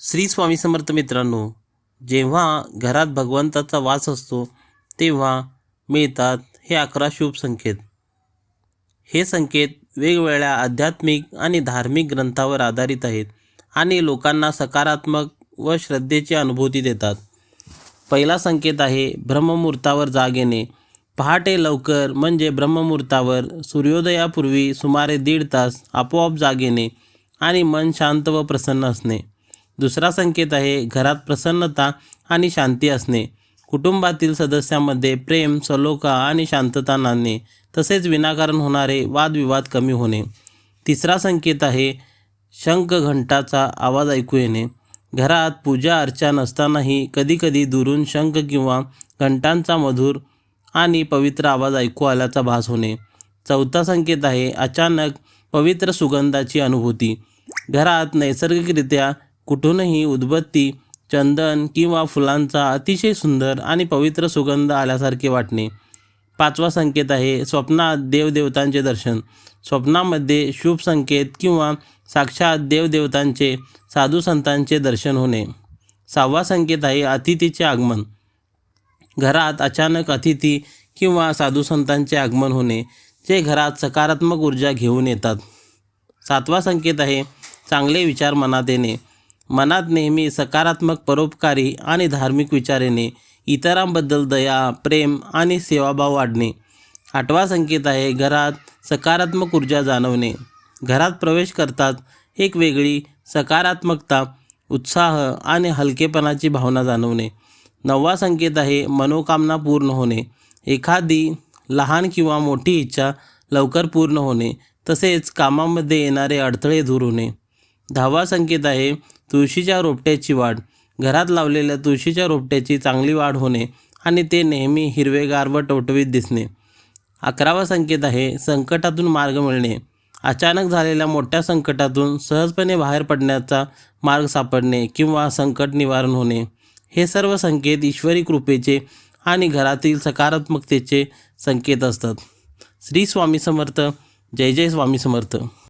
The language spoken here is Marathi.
श्री स्वामी समर्थ मित्रांनो जेव्हा घरात भगवंताचा वास असतो तेव्हा मिळतात हे अकरा शुभ संकेत. हे संकेत वेगवेगळ्या आध्यात्मिक आणि धार्मिक ग्रंथावर आधारित आहेत आणि लोकांना सकारात्मक व श्रद्धेची अनुभूती देतात. पहिला संकेत आहे ब्रह्ममुहूर्तावर जाग येणे. पहाटे लवकर म्हणजे ब्रह्ममुहूर्तावर सूर्योदयापूर्वी सुमारे दीड तास आपोआप जाग येणे आणि मन शांत व प्रसन्न असणे. दुसरा संकेत आहे घरात प्रसन्नता आणि शांती असणे. कुटुंबातील सदस्यांमध्ये प्रेम सलोखा आणि शांतता नांदणे तसेच विनाकारण होणारे वादविवाद कमी होणे. तिसरा संकेत आहे शंख घंटाचा आवाज ऐकू येणे. घरात पूजा अर्चा नसतानाही कधीकधी दुरून शंख किंवा घंटांचा मधुर आणि पवित्र आवाज ऐकू आल्याचा भास होणे. चौथा संकेत आहे अचानक पवित्र सुगंधाची अनुभूती. घरात नैसर्गिकरित्या कुठूनही उदबत्ती चंदन किंवा फुलांचा अतिशय सुंदर आणि पवित्र सुगंध आल्यासारखे वाटणे. पाचवा संकेत आहे स्वप्नात देवदेवतांचे दर्शन. स्वप्नामध्ये शुभ संकेत किंवा साक्षात देवदेवतांचे साधू संतांचे दर्शन होणे. सहावा संकेत आहे अतिथीचे आगमन. घरात अचानक अतिथी किंवा साधू संतांचे आगमन होणे जे घरात सकारात्मक ऊर्जा घेऊन येतात. सातवा संकेत आहे चांगले विचार मनात येणे. मनात नेहमी सकारात्मक परोपकारी आणि धार्मिक विचार येणे इतरांबद्दल दया प्रेम आणि सेवाभाव वाढणे. आठवा संकेत आहे घरात सकारात्मक ऊर्जा जाणवणे. घरात प्रवेश करतात एक वेगळी सकारात्मकता उत्साह आणि हलकेपणाची भावना जाणवणे. नववा संकेत आहे मनोकामना पूर्ण होणे. एखादी लहान किंवा मोठी इच्छा लवकर पूर्ण होणे तसेच कामामध्ये येणारे अडथळे दूर होणे. दहावा संकेत आहे तुळशीच्या रोपट्याची वाढ. घरात लावलेल्या तुळशीच्या रोपट्याची चांगली वाढ होणे आणि ते नेहमी हिरवेगार व टवटवीत दिसणे. अकरावा संकेत आहे संकटातून मार्ग मिळणे. अचानक झालेल्या मोठ्या संकटातून सहजपणे बाहेर पडण्याचा मार्ग सापडणे किंवा संकट निवारण होणे. हे सर्व संकेत ईश्वरी कृपेचे आणि घरातील सकारात्मकतेचे संकेत असतात. श्री स्वामी समर्थ. जय जय स्वामी समर्थ.